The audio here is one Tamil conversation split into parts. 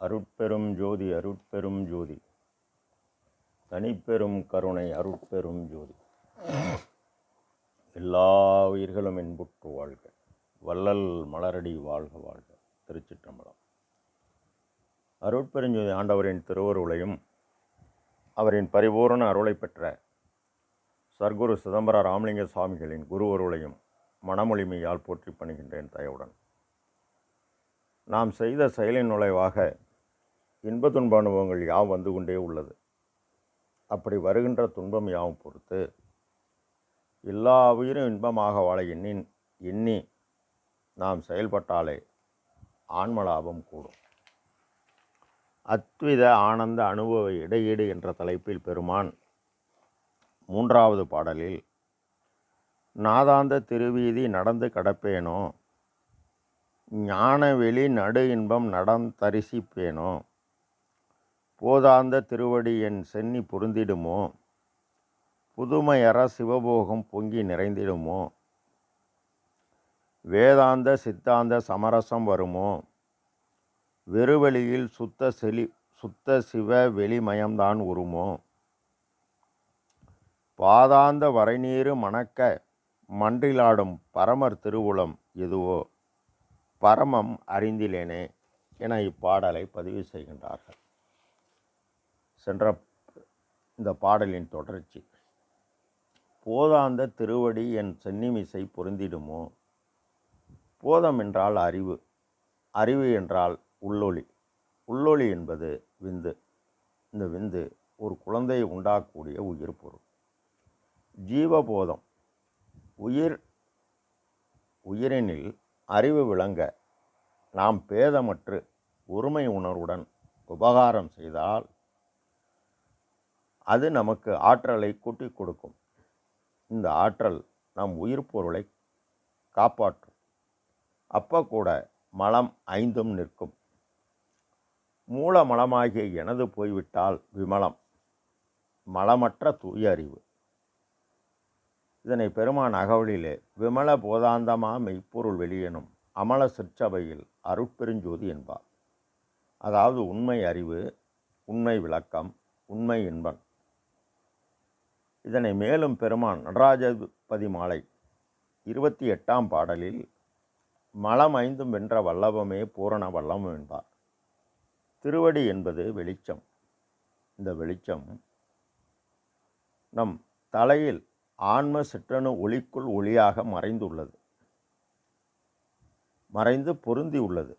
அருட்பெரும் ஜோதி அருட்பெரும் ஜோதி. தனிப்பெரும் கருணை அருட்பெரும் ஜோதி. எல்லா உயிர்களும் இன்புற்று வாழ்க. வள்ளல் மலரடி வாழ்க வாழ்க. திருச்சிற்றம்பலம். அருட்பெருஞ்சோதி ஆண்டவரின் திருவருளையும் அவரின் பரிபூரண அருளை பெற்ற சர்க்குரு சிதம்பர ராமலிங்க சுவாமிகளின் குருவருளையும் மனமொழிமையால் போற்றி பணிகின்றேன் தயவுடன். நாம் செய்த செயலின் நுழைவாக இன்ப துன்ப அனுபவங்கள் யாவும் வந்து கொண்டே உள்ளது. அப்படி வருகின்ற துன்பம் யாவும் பொறுத்து எல்லா உயிரும் இன்பமாக வாழ எண்ணி எண்ணி நாம் செயல்பட்டாலே ஆன்மலாபம் கூடும். அத்வித ஆனந்த அனுபவ இடையீடு என்ற தலைப்பில் பெருமான் மூன்றாவது பாடலில் நாதாந்த திருவீதி நடந்து கடப்பேனோ? ஞானவெளி நடு இன்பம் நடந்தரிசிப்பேனோ போதாந்த திருவடி என் சென்னி பொருந்திடுமோ? புதுமையற சிவபோகம் பொங்கி நிறைந்திடுமோ? வேதாந்த சித்தாந்த சமரசம் வருமோ? வெறுவெளியில் சுத்த செலி சுத்த சிவ வெளிமயம்தான் உருமோ? பாதாந்த வரைநீரு மணக்க மன்றிலாடும் பரமர் திருவுளம் எதுவோ? பரமம் அறிந்திலேனே என இப்பாடலை பதிவு செய்கின்றார்கள். சென்ற இந்த பாடலின் தொடர்ச்சி. போதாந்த திருவடி என் சென்னிமிசை பொருந்திடுமோ? போதம் என்றால் அறிவு அறிவு என்றால் உள்ளொளி. உள்ளொளி என்பது விந்து. இந்த விந்து ஒரு குழந்தையை உண்டாக்கக்கூடிய உயிர் பொருள். ஜீவபோதம். உயிர் உயிரினில் அறிவு விளங்க நாம் பேதமற்று ஒருமை உணர்வுடன் உபகாரம் செய்தால் அது நமக்கு ஆற்றலை கூட்டிக் கொடுக்கும். இந்த ஆற்றல் நம் உயிர் பொருளை காப்பாற்றும். அப்போ கூட மலம் ஐந்தும் நிற்கும். மூல மலமாகிய எனது போய்விட்டால் விமலம் மலமற்ற தூய அறிவு. இதனை பெருமான் அகவலிலே விமல போதாந்தமா மெய்ப்பொருள் வெளியெனும் அமல சிற்சபையில் அருட்பெருஞ்சோதி என்பார். அதாவது உண்மை அறிவு உண்மை விளக்கம் உண்மை இன்பன் இதனை மேலும் பெருமான் நடராஜபதி மாலை இருபத்தி எட்டாம் பாடலில் மலம் ஐந்தும் வென்ற வல்லவமே பூரண வல்லம் என்பார். திருவடி என்பது வெளிச்சம். இந்த வெளிச்சம் நம் தலையில் ஆன்ம சிற்றணு ஒளிக்குள் ஒளியாக மறைந்துள்ளது. மறைந்து பொருந்தி உள்ளது.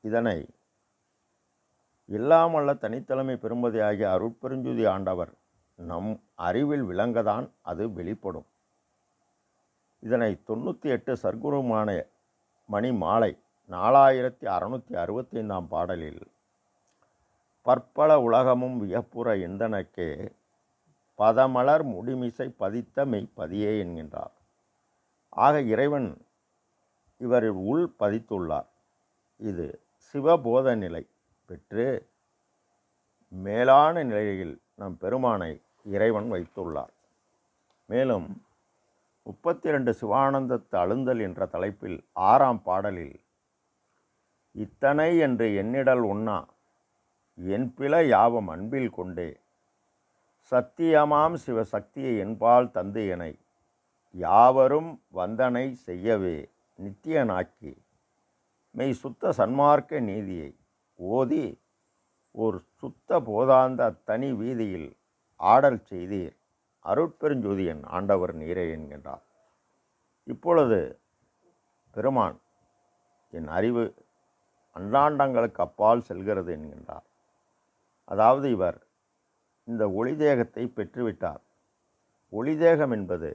இதனை இல்லாமல்ல தனித்தலைமை பெரும்பதி ஆகிய அருட்பெருஞ்சுதி ஆண்டவர் நம் அறிவில் விளங்கதான் அது வெளிப்படும். இதனை தொண்ணூற்றி எட்டு சர்க்குருமான மணி மாலை நாலாயிரத்தி அறநூற்றி அறுபத்தைந்தாம் பாடலில் பற்பல உலகமும் வியப்புற இந்தனக்கே பதமலர் முடிமிசை பதித்த மெய் பதியே என்கின்றார். ஆக இறைவன் இவரில் உள் பதித்துள்ளார். இது சிவபோத நிலை பெற்று மேலான நிலையில் நம் பெருமானை இறைவன் வைத்துள்ளார். மேலும் முப்பத்தி ரெண்டு சிவானந்தத்து அழுந்தல் என்ற தலைப்பில் ஆறாம் பாடலில் இத்தனை என்று என்னிடல் உண்ணா என் பிழ யாவம் அன்பில் கொண்டே சத்தியமாம் சிவசக்தியை என்பால் தந்து எனை யாவரும் வந்தனை செய்யவே நித்தியனாக்கி மெய் சுத்த சன்மார்க்க நீதியை ஓதி ஒரு சுத்த போதாந்த தனி வீதியில் ஆடல் செய்தீர் அருட்பெருஞ்சோதியன் ஆண்டவர் நீரே என்கின்றார். இப்பொழுது பெருமான் என் அறிவு அண்டாண்டங்களுக்கு அப்பால் செல்கிறது என்கின்றார். அதாவது இவர் இந்த ஒளி தேகத்தை பெற்றுவிட்டார். ஒளி தேகம் என்பது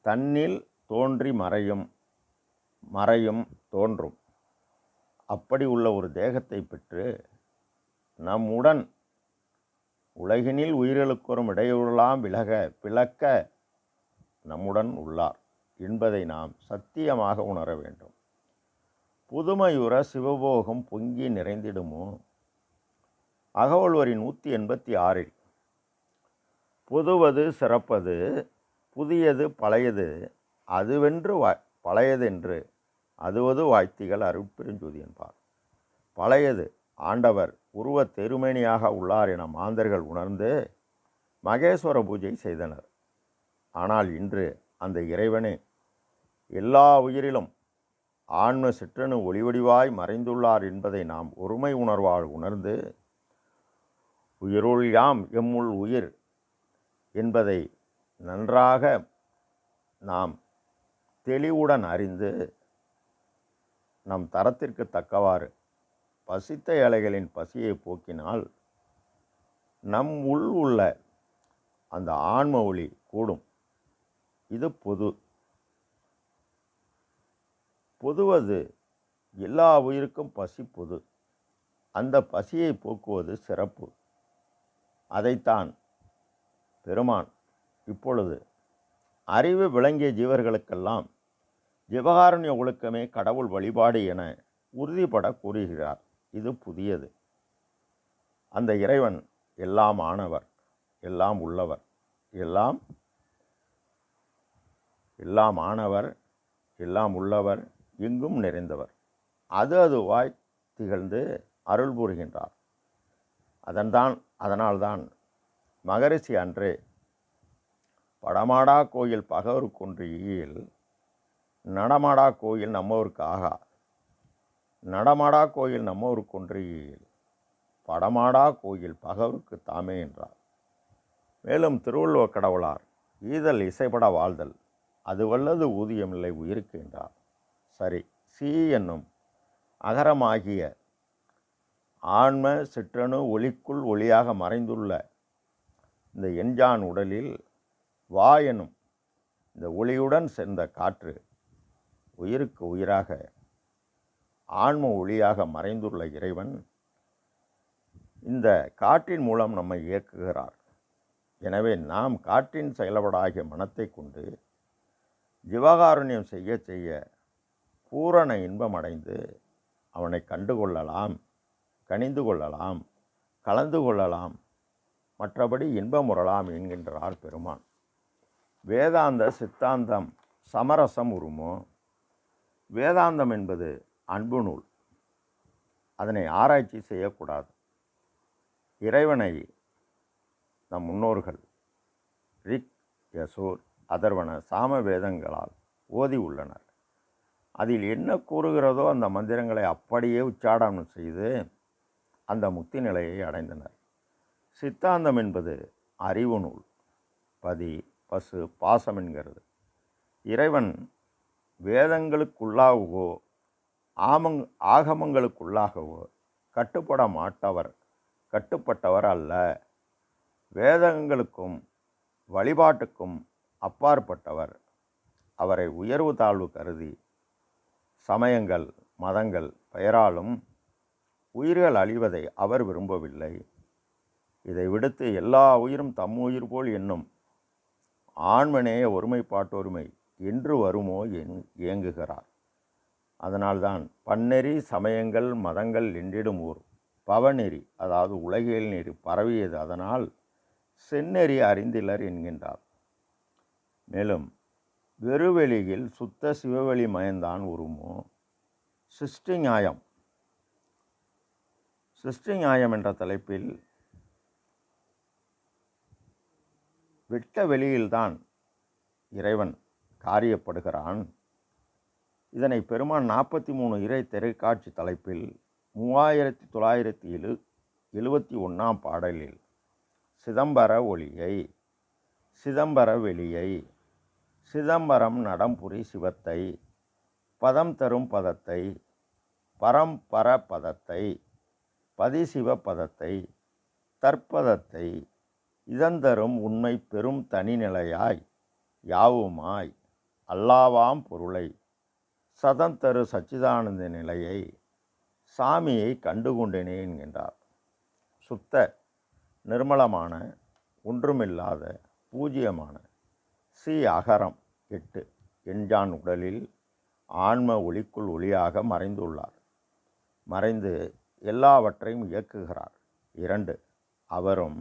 தன்னில் தோன்றி மறையும் மறையும் தோன்றும். அப்படி உள்ள ஒரு தேகத்தை பெற்று நம்முடன் உலகினில் உயிர்களுக்கொரும் இடையூறலாம் விலக விளக்க நம்முடன் உள்ளார் என்பதை நாம் சத்தியமாக உணர வேண்டும். புதுமையுற சிவபோகம் பொங்கி நிறைந்திடுமோ? அகவல்வரி நூற்றி எண்பத்தி ஆறில் புதுவது சிறப்பது புதியது பழையது அதுவென்று வா பழையதென்று அதுவது வாய்த்திகள் அருட்பெருஞ்சோதி என்பார். பழையது ஆண்டவர் உருவ தெருமேனியாக உள்ளார் என மாந்தர்கள் உணர்ந்து மகேஸ்வர பூஜை செய்தனர். ஆனால் இன்று அந்த இறைவனே எல்லா உயிரிலும் ஆன்ம சிற்றனு ஒளிவடிவாய் மறைந்துள்ளார் என்பதை நாம் ஒருமை உணர்வால் உணர்ந்து உயிருள் யாம் எம்முள் உயிர் என்பதை நன்றாக நாம் தெளிவுடன் அறிந்து நம் தரத்திற்கு தக்கவாறு பசித்த ஏழைகளின் பசியை போக்கினால் நம் உள் உள்ள அந்த ஆன்ம ஒளி கூடும். இது பொது. பொதுவது எல்லா உயிருக்கும் பசி பொது. அந்த பசியை போக்குவது சிறப்பு. அதைத்தான் பெருமான் இப்பொழுது அறிவு விளங்கிய ஜீவர்களுக்கெல்லாம் ஜீவகாருண்ய ஒழுக்கமே கடவுள் வழிபாடு என உறுதிபட கூறுகிறார். இது புதியது. அந்த இறைவன் எல்லாம் ஆனவர் எல்லாம் உள்ளவர் எல்லாம் எல்லாம் ஆனவர் எல்லாம் உள்ளவர் எங்கும் நிறைந்தவர். அது அதுவாய் திகழ்ந்து அருள் புரிகின்றார். அதன்தான் அதனால்தான் மகரிஷி அன்றே படமாடா கோயில் பகவர் ஈயில் நடமாடா கோயில் நம்மவருக்கு ஆகா நடமாடா கோயில் நம்ம ஒரு கொன்றியில் படமாடா கோயில் பகவருக்கு தாமே என்றார். மேலும் திருவள்ளுவர் கடவுளார் ஈதல் இசைப்பட வாழ்தல் அது வல்லது ஊதியமில்லை உயிருக்கு என்றார். சரி சி என்னும் அகரமாகிய ஆன்ம சிற்றணு ஒளிக்குள் ஒளியாக மறைந்துள்ள இந்த எஞ்சான் உடலில் வா எனும் இந்த ஒளியுடன் சேர்ந்த காற்று உயிருக்கு உயிராக ஆன்ம ஒளியாக மறைந்துள்ள இறைவன் இந்த காற்றின் மூலம் நம்மை இயக்குகிறார். எனவே நாம் காற்றின் செயல்பாடாகிய மனத்தை கொண்டு ஜீவகாருண்யம் செய்ய செய்ய பூரண இன்பம் அடைந்து அவனை கண்டுகொள்ளலாம் கனிந்து கொள்ளலாம் கலந்து கொள்ளலாம் மற்றபடி இன்பமுறலாம் என்கின்றார் பெருமான். வேதாந்த சித்தாந்தம் சமரசம் உருமோ? வேதாந்தம் என்பது அன்பு நூல். அதனை ஆராய்ச்சி செய்யக்கூடாது. இறைவனை நம் முன்னோர்கள் ரிக் யசூர் அதர்வன சாம வேதங்களால் ஓதி உள்ளனர். அதில் என்ன கூறுகிறதோ அந்த மந்திரங்களை அப்படியே உச்சாடனம் செய்து அந்த முக்தி நிலையை அடைந்தனர். சித்தாந்தம் என்பது அறிவு நூல். பதி பசு பாசம் என்கிறது. இறைவன் வேதங்களுக்குள்ளாகவோ ஆமங் ஆகமங்களுக்குள்ளாகவோ கட்டுப்பட மாட்டவர் கட்டுப்பட்டவர் அல்ல. வேதங்களுக்கும் வழிபாட்டுக்கும் அப்பாற்பட்டவர். அவரை உயர்வு தாழ்வு கருதி சமயங்கள் மதங்கள் பெயராலும் உயிர்கள் அழிவதை அவர் விரும்பவில்லை. இதை விடுத்து எல்லா உயிரும் தம் உயிர் போல் என்னும் ஆண்மனேய ஒருமைப்பாட்டொருமை என்று வருமோ என் இயங்குகிறார் அதனால்தான் பன்னெறி சமயங்கள் மதங்கள் என்றிடும் ஊர். பவநெறி அதாவது உலகியல் நெறி பரவியது அதனால் செந்நெறி அறிந்திலர் என்கின்றார். மேலும் வெறுவெளியில் சுத்த சிவவெளி மயந்தான் உருமோ? சிருஷ்டி நியாயம். சிருஷ்டி நியாயம் என்ற தலைப்பில் வெட்ட வெளியில்தான் இறைவன் காரியப்படுகிறான். இதனை பெருமான் நாற்பத்தி மூணு இறை திரைக்காட்சி தலைப்பில் மூவாயிரத்தி தொள்ளாயிரத்தி எழு எழுபத்தி ஒன்றாம் பாடலில் சிதம்பர ஒளியை சிதம்பர வெளியை சிதம்பரம் நடம்புரி சிவத்தை பதம் தரும் பதத்தை பரம்பர பதத்தை பதிசிவ பதத்தை தற்பதத்தை இதந்தரும் உண்மை பெரும் தனிநிலையாய் யாவுமாய் அல்லாவாம் பொருளை சதம் தரு சச்சிதானந்த நிலையை சாமியை கண்டுகொண்டேனே என்கின்றார் சுத்த நிர்மலமான ஒன்றுமில்லாத பூஜ்யமான சி அகரம் எட்டு எஞ்சான் உடலில் ஆன்ம ஒளிக்குள் ஒளியாக மறைந்துள்ளார். மறைந்து எல்லாவற்றையும் இயக்குகிறார். இரண்டு அவரும்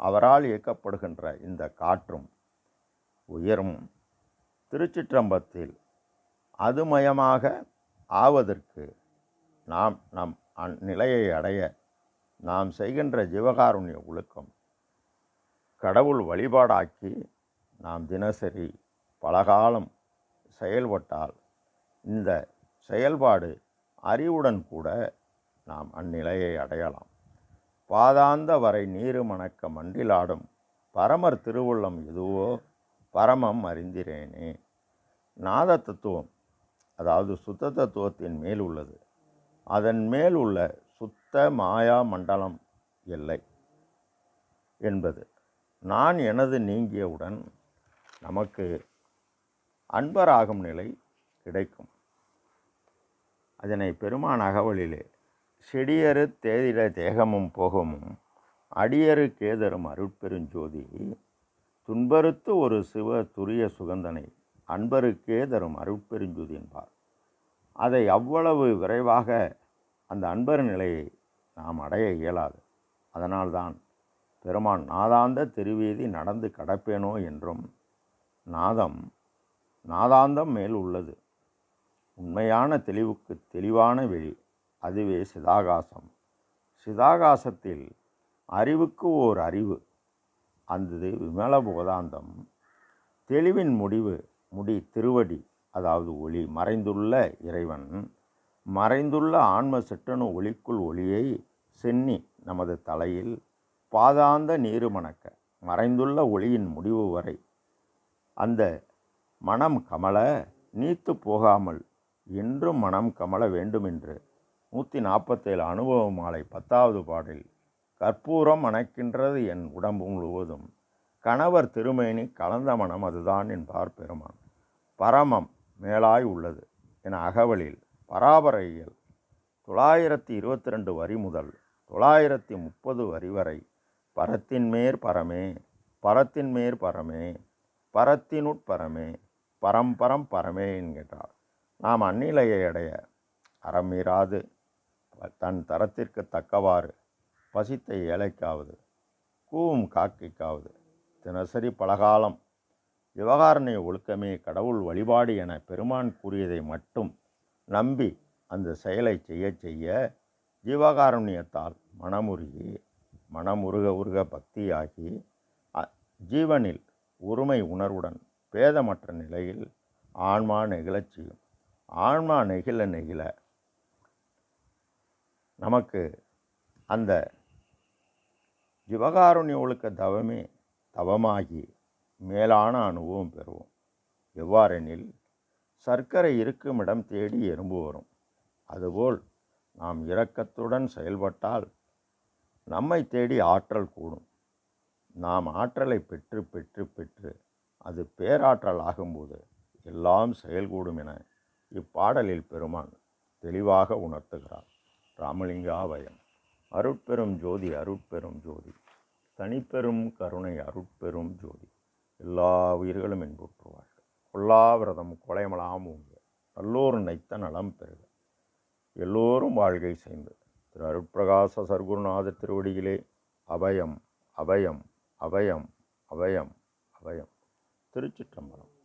அவரால் இயக்கப்படுகின்ற இந்த காற்றும் உயரும் திருச்சிற்றம்பத்தில் அதுமயமாக ஆவதற்கு நாம் நம் அந்நிலையை அடைய நாம் செய்கின்ற ஜீவகாருண்ய ஒழுக்கம் கடவுள் வழிபாடாக்கி நாம் தினசரி பலகாலம் செயல்பட்டால் இந்த செயல்பாடு அறிவுடன் கூட நாம் அந்நிலையை அடையலாம். பாதாந்த வரை நீரு மணக்க மண்டிலாடும் பரமர் திருவுள்ளம் எதுவோ பரமம் அறிந்திரேனே. நாத தத்துவம் அதாவது சுத்த தத்துவத்தின் மேல் உள்ளது. அதன் மேல் உள்ள சுத்த மாயா மண்டலம் இல்லை என்பது. நான் எனது நீங்கியவுடன் நமக்கு அன்பராகும் நிலை கிடைக்கும். அதனை பெருமான் அகவலிலே செடியறு தேதிட தேகமும் போகமும் அடியரு கேதரும் அருட்பெருஞ்சோதி துன்பறுத்து ஒரு சிவ துரிய சுகந்தனை அன்பருக்கே தரும் அருட்பெருஞ்சோதி என்பார். அதை அவ்வளவு விரைவாக அந்த அன்பர் நிலையை நாம் அடைய இயலாது. அதனால்தான் பெருமான் நாதாந்த திருவீதி நடந்து கடப்பேனோ என்றும் நாதம் நாதாந்தம் மேல் உள்ளது. உண்மையான தெளிவுக்கு தெளிவான வெளி அதுவே சிதாகாசம். சிதாகாசத்தில் அறிவுக்கு ஓர் அறிவு அந்த விமல போதாந்தம் தெளிவின் முடிவு முடி திருவடி அதாவது ஒளி மறைந்துள்ள இறைவன் மறைந்துள்ள ஆன்ம சிற்றணு ஒளிக்குள் ஒளியை சென்னி நமது தலையில் பாதாந்த நீரு மணக்க மறைந்துள்ள ஒளியின் முடிவு வரை. அந்த மனம் கமல நீத்து போகாமல் என்றும் மனம் கமல வேண்டுமென்று நூற்றி நாற்பத்தேழு அனுபவ மாலை பத்தாவது பாடல் கற்பூரம் அணைக்கின்றது என் உடம்பு முழுவதும் கணவர் திருமேனி கலந்த மனம் அதுதான் என்பார் பெருமான். பரமம் மேலாய் உள்ளது என அகவலில் பராபரையில் தொள்ளாயிரத்தி இருபத்தி ரெண்டு வரி முதல் தொள்ளாயிரத்தி முப்பது வரி வரை பரத்தின் மேற் பரமே பரத்தின் மேற் பரமே பரத்தினுட்பரமே பரம்பரம் பரமே என்கிறார் நாம் அந்நிலையை அடைய அறமீறாது தன் தரத்திற்கு தக்கவாறு பசித்த ஏழைக்காவது கூவும் காக்கைக்காவது தினசரி பலகாலம் விவகாரணைய ஒழுக்கமே கடவுள் வழிபாடு என பெருமான் கூறியதை மட்டும் நம்பி அந்த செயலை செய்ய செய்ய ஜீவகாருண்யத்தால் மனமுருகி மனமுருக உருக பக்தியாகி அ- ஜீவனில் உரிமை உணர்வுடன் பேதமற்ற நிலையில் ஆன்மா நெகிழச் செய்யும். ஆன்மா நெகிழ நெகிழ நமக்கு அந்த ஜிவகாருண்ய ஒழுக்க தவமே தவமாகி மேலான அனுபவம் பெறுவோம். எவ்வாறெனில் சர்க்கரை இருக்கும் இடம் தேடி எறும்பு வரும். அதுபோல் நாம் இரக்கத்துடன் செயல்பட்டால் நம்மை தேடி ஆற்றல் கூடும். நாம் ஆற்றலை பெற்று பெற்று பெற்று அது பேராற்றல் ஆகும்போது எல்லாம் செயல்கூடும் என இப்பாடலில் பெருமான் தெளிவாக உணர்த்துகிறார். ராமலிங்காவயம் அருட்பெரும் ஜோதி அருட்பெரும் ஜோதி தனிப்பெரும் கருணை அருட்பெரும் ஜோதி. எல்லா உயிர்களும் இன்புற்றுவார்கள். கொல்லாவிரதம் கொலைமலாம் உங்க நல்லோர் நைத்த நலம் பெறுக. எல்லோரும் வாழ்கை செய்து. திரு அருட்பிரகாச சர்க்குருநாதர் திருவடியிலே அபயம் அபயம் அபயம் அபயம் அபயம். திருச்சிற்றம்பலம்.